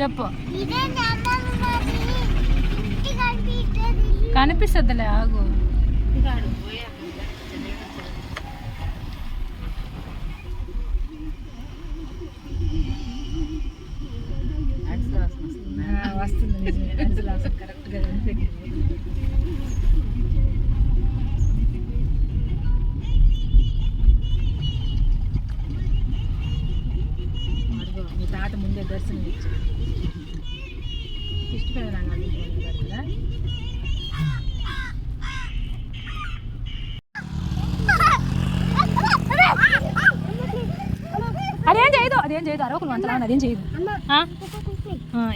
చెప్పు. కనిపిస్తుందిలే ఆగు. ముందే దర్శనం ఇచ్చి ఇష్ట పెదనాన్న వాళ్ళ ఇంటి ముందు కదా. అదేం చేయదు అదేం చేయదు అరవకులు అంతలా అదేం చేయదు.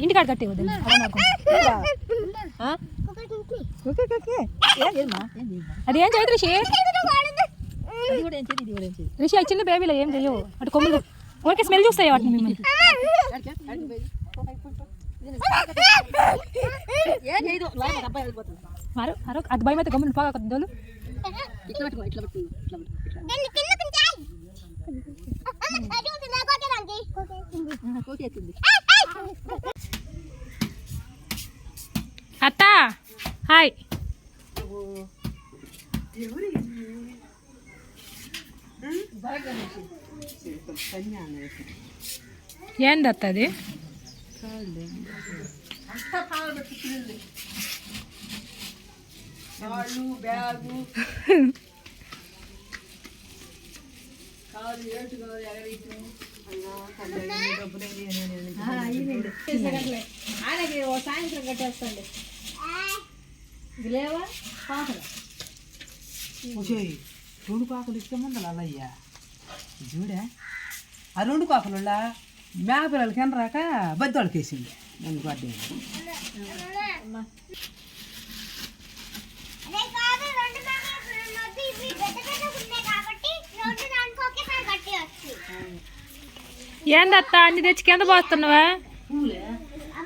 ఇంటికాడ కట్టే వద్దు అదేం చేయదు రిషి. రిషి చిన్న బేబీలో ఏం చేయవు అటు కొమ్ములు. ఊరికే స్మెల్ చూస్తాయి వాటిని మిమ్మల్ని? మరో మరో. అది భయం అయితే గమ్మున పోగా కొద్ది దోలు అత్త హాయ్. ఏంది కాదు అది ఆయనకి ఓ సాయంత్రం కట్టేస్తాండి ఇది లేవా పాకలు రెండు కాకులు ఇస్తే ముందర అల్లయ్యా చూడే ఆ రెండు కాకులు మేక పిల్లలకి ఎనరాక బద్దోళ్ళకి వేసింది నన్ను గడ్డి ఏంది అత్త అన్ని తెచ్చి కింద పోస్తున్నావా?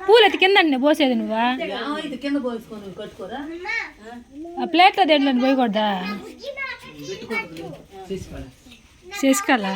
పూలు? కింద పోసేది నువ్వా? ఆ ప్లేట్లో దేంట్లో పోయకూడదా? చేసుకోవాలా